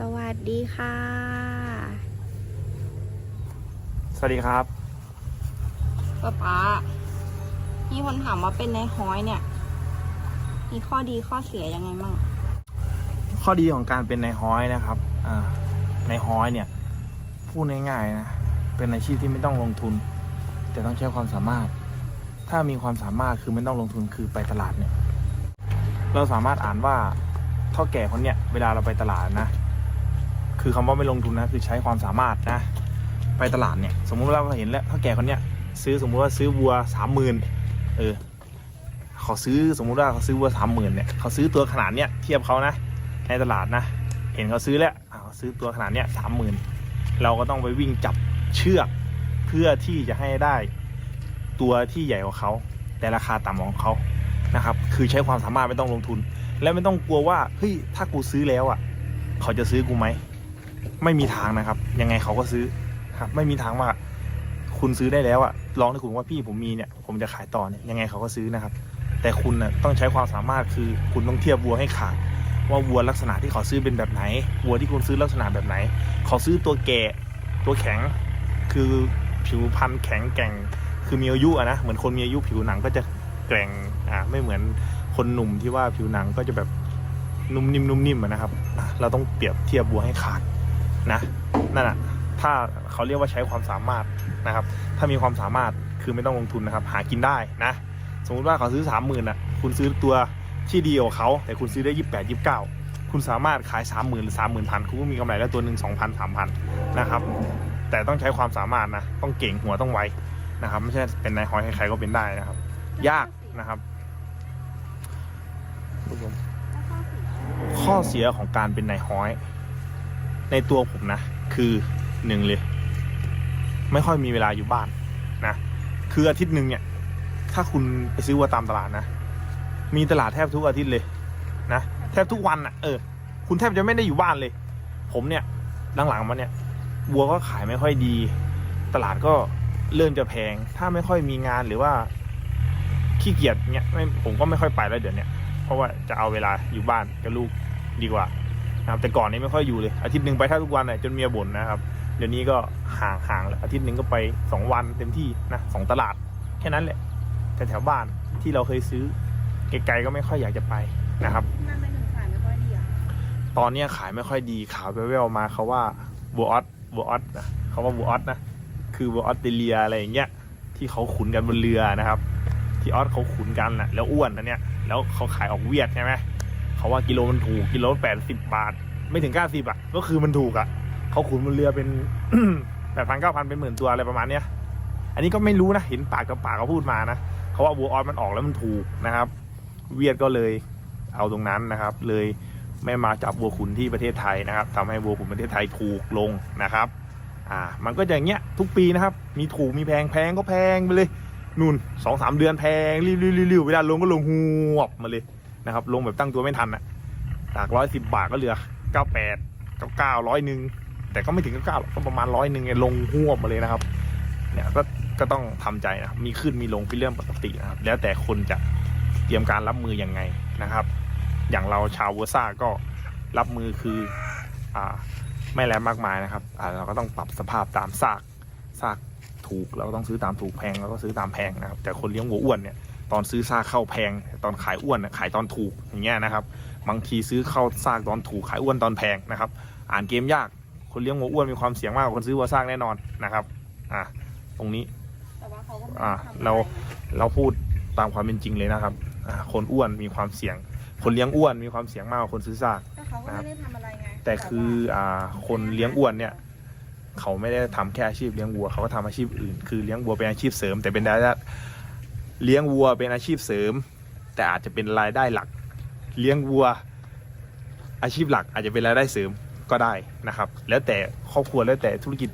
สวัสดีค่ะ สวัสดีครับป๊าป๊ามีคนถามว่าเป็นในห้อยเนี่ย มีข้อดีข้อเสียยังไงมั่งข้อดีของการเป็นนายฮ้อยนะครับอ่านายฮ้อยเนี่ยพูดง่ายๆนะเป็นอาชีพที่ไม่ต้องลงทุน แต่ต้องใช้ความสามารถ ถ้ามีความสามารถคือไม่ต้องลงทุนคือไปตลาดเนี่ย เราสามารถอ่านว่าเท่าแก่คนเนี้ยเวลาเราไปตลาดนะ คือคำว่าไม่ลงทุนนะคือใช้ความสามารถนะ ไปตลาดเนี่ย สมมุติว่าเราเห็นแล้วเท่าแก่คนเนี้ยซื้อสมมุติว่าซื้อวัวสามหมื่นเออเขาซื้อสมมุติว่าเขาซื้อวัวสามหมื่นเนี่ยเขาซื้อตัวขนาดเนี้ยเทียบเขานะ ในตลาดนะ เห็นเขาซื้อแล้วเขาซื้อตัวขนาดเนี้ยสามหมื่นเราก็ต้องไปวิ่งจับเชือกเพื่อที่จะให้ได้ตัวที่ใหญ่กว่าเขาแต่ราคาต่ำของเขานะครับคือใช้ความสามารถไม่ต้องลงทุน และไม่ต้องกลัวว่าเฮ้ยถ้ากูซื้อแล้วอะ เขาจะซื้อกูไหม ไม่มีทางนะครับ ยังไงเขาก็ซื้อครับ ไม่มีทางว่า คุณซื้อได้แล้วอะลองให้คุณว่าพี่ผมมีเนี่ย ผมจะขายต่อเนี่ยยังไงเขาก็ซื้อนะครับ แต่คุณน่ะต้องใช้ความสามารถคือคุณต้องเทียบวัวให้ขาดว่าวัวลักษณะที่เขาซื้อเป็นแบบไหนวัวที่คุณซื้อลักษณะแบบไหน เขาซื้อตัวแก่ตัวแข็ง คือผิวพรรณแข็งแกร่ง คือมีอายุอะนะเหมือนคนมีอายุผิวหนังก็จะแกร่งอ่าไม่เหมือนคนหนุ่มที่ว่าผิวหนังก็จะแบบนุ่มนิ่มนุ่มนิ่มนะครับ เราต้องเปรียบเทียบวัวให้ขาด นะนั่นอะถ้าเขาเรียกว่าใช้ความสามารถนะครับ ถ้ามีความสามารถคือไม่ต้องลงทุนนะครับ หากินได้นะ สมมติว่าเขาซื้อสามหมื่นอะคุณซื้อตัวที่ดีกว่าเขาแต่คุณซื้อได้ยี่สิบแปดยี่สิบเก้าคุณสามารถขายสามหมื่นหรือสามหมื่นพันคุณก็มีกำไรแล้วตัวหนึ่งสองพันสามพันนะครับแต่ต้องใช้ความสามารถนะ ต้องเก่งหัวต้องไวนะครับ ไม่ใช่เป็นนายฮอยใครๆก็เป็นได้นะครับ ยากนะครับข้อเสียของการเป็นนายฮอย ในตัวผมนะ คือหนึ่งเลย ไม่ค่อยมีเวลาอยู่บ้านนะ คืออาทิตย์หนึ่งเนี่ย ถ้าคุณไปซื้อวัวตามตลาดนะ มีตลาดแทบทุกอาทิตย์เลยนะ แทบทุกวันอะ เออ คุณแทบจะไม่ได้อยู่บ้านเลย ผมเนี่ยหลังๆมาเนี่ย วัวก็ขายไม่ค่อยดี ตลาดก็เริ่มจะแพง ถ้าไม่ค่อยมีงานหรือว่าขี้เกียจเนี่ยผมก็ไม่ค่อยไปแล้วเดี๋ยวนี้เพราะว่าจะเอาเวลาอยู่บ้านกับลูกดีกว่า นะครับแต่ก่อนนี้ไม่ค่อยอยู่เลยอาทิตย์หนึ่งไปแทบทุกวันเลยจนเมียบ่นนะครับเดี๋ยวนี้ก็ห่างห่างๆแล้วอาทิตย์หนึ่งก็ไปสองวันเต็มที่นะสองตลาดแค่นั้นแหละแถวบ้านที่เราเคยซื้อไกลๆก็ไม่ค่อยอยากจะไปนะครับนั่นเป็นขายไม่ค่อยดีอะตอนเนี้ยขายไม่ค่อยดีข่าวแว่วๆมาเขาว่าบัวออสบัวออสนะเขาว่าบัวออสนะคือบัวออสเตรเลียอะไรอย่างเงี้ยที่เขาขุนกันบนเรือนะครับ ที่ออสเขาขุนกันนะแล้วอ้วนนะเนี่ยแล้วเขาขายออกเวียดใช่ไหม เขาว่ากิโลมันถูกกิโลแปดสิบบาท ไม่ถึงเก้าสิบอะ ก็คือมันถูกอะเขาขุนบนเรือเป็นแปดพันเก้าพันเป็นหมื่นตัวอะไรประมาณเนี้ย อันนี้ก็ไม่รู้นะเห็นปากกับปากเขาพูดมานะเขาว่าวัวออสมันออกแล้วมันถูกนะครับ เวียดก็เลยเอาตรงนั้นนะครับ เลยไม่มาจับวัวขุนที่ประเทศไทยนะครับทำให้วัวขุนประเทศไทยถูกลงนะครับ อ่า มันก็อย่างเงี้ยทุกปีนะครับ มีถูกมีแพงแพงก็แพงไปเลยนู่นสองสามเดือนแพงริ้วริ้วริ้วริ้วเวลาลงก็ลงหวบมาเลย นะครับ ลงแบบตั้งตัวไม่ทันอะจากร้อยสิบบาทก็เหลือเก้าแปดเก้าเก้าร้อยหนึ่งแต่ก็ไม่ถึงเก้าเก้าหรอกก็ประมาณร้อยหนึ่งลงหวบมาเลยนะครับ เนี่ยก็ก็ต้องทำใจนะมีขึ้นมีลงเป็นเรื่องปกตินะครับ แล้วแต่คนจะเตรียมการรับมือยังไงนะครับ อย่างเราชาววัวซ่าก็รับมือคืออ่าไม่แรงมากมายนะครับอ่าเราก็ต้องปรับสภาพตามซากซากถูกเราก็ต้องซื้อตามถูกแพงเราก็ซื้อตามแพงนะครับ แต่คนเลี้ยงวัวอ้วนเนี่ย ตอนซื้อซากเข้าแพง ตอนขายอ้วนน่ะขายตอนถูกอย่างเงี้ยนะครับ บางทีซื้อเข้าซากตอนถูกขายอ้วนตอนแพงนะครับ อ่านเกมยากคนเลี้ยงวัวอ้วนมีความเสี่ยงมากกว่าคนซื้อวัวซากแน่นอนนะครับอ่าตรงนี้แต่ว่าเขาก็ไม่อ่าได้ทำอะไรเราเราพูดตามความเป็นจริงเลยนะครับอ่าคนอ้วนมีความเสี่ยง คนเลี้ยงอ้วนมีความเสี่ยงมากกว่าคนซื้อซากแต่เขาก็ไม่ได้ทำอะไรไงแต่คืออ่าคนเลี้ยงอ้วนเนี่ยเขาไม่ได้ทำแค่อาชีพเลี้ยงวัวเขาก็ทำอาชีพอื่น คือเลี้ยงวัวเป็นอาชีพเสริม แต่เป็นรายได้ เลี้ยงวัวเป็นอาชีพเสริม แต่อาจจะเป็นรายได้หลัก เลี้ยงวัว อาชีพหลักอาจจะเป็นรายได้เสริมก็ได้นะครับ แล้วแต่ครอบครัวแล้วแต่ธุรกิจ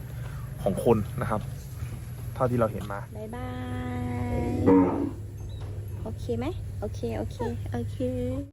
ของคนนะครับ เท่าที่เราเห็นมา บายบาย โอเคไหม โอเค โอเค โอเค